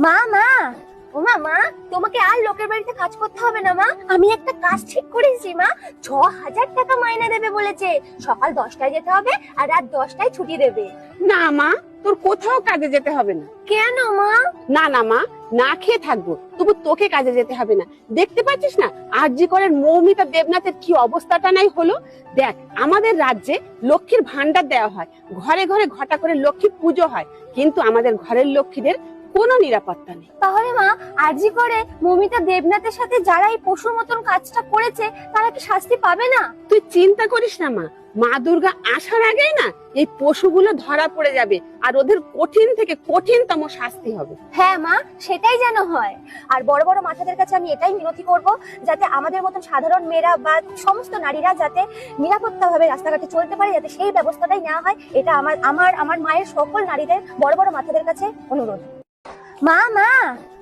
মা মা! ও মা মা! তোমাকে আর লোকের বাড়িতে কাজ করতে হবে না মা! আমি একটা কাজ ঠিক করেছি মা! ছ হাজার টাকা মাইনে দেবে বলেছে। সকাল দশটায় যেতে হবে আর রাত দশটায় ছুটি দেবে। না মা! তোর কোথাও কাজে যেতে হবে না। কেন মা? না না মা! না খেয়ে থাকব। তবু তোকে কাজে যেতে হবে না। দেখতে পাচ্ছিস না? আর জি করের মৌমিতা দেবনাথের কি অবস্থাটা নাই হলো? দেখ আমাদের রাজ্যে লক্ষ্মীর ভান্ডার দেওয়া হয়। ঘরে ঘরে ঘটা করে লক্ষ্মী পুজো হয়। কিন্তু আমাদের ঘরের লক্ষ্মীদের কোনো নিরাপত্তা নেই। তাহলে মা আরজি করে মমিতা দেবনাথের সাথে যারা এই পশুর মতন কাজটা করেছে তারা কি শাস্তি পাবে না? তুই চিন্তা করিস না মা। মা দুর্গা আসার আগেই না এই পশুগুলো ধরা পড়ে যাবে আর ওদের কঠিন থেকে কঠিনতম শাস্তি হবে। হ্যাঁ মা সেটাই যেন হয়। আর বড় বড় মাথাদের কাছে আমি এটাই মিনতি করব যাতে আমাদের মতন সাধারণ মেয়েরা বা সমস্ত নারীরা যাতে নিরাপত্তা ভাবে রাস্তাঘাটে চলতে পারে যাতে সেই ব্যবস্থাটাই নেওয়া হয় এটা আমার আমার আমার মায়ের সকল নারীদের বড় বড় মাথাদের কাছে অনুরোধ। মা মা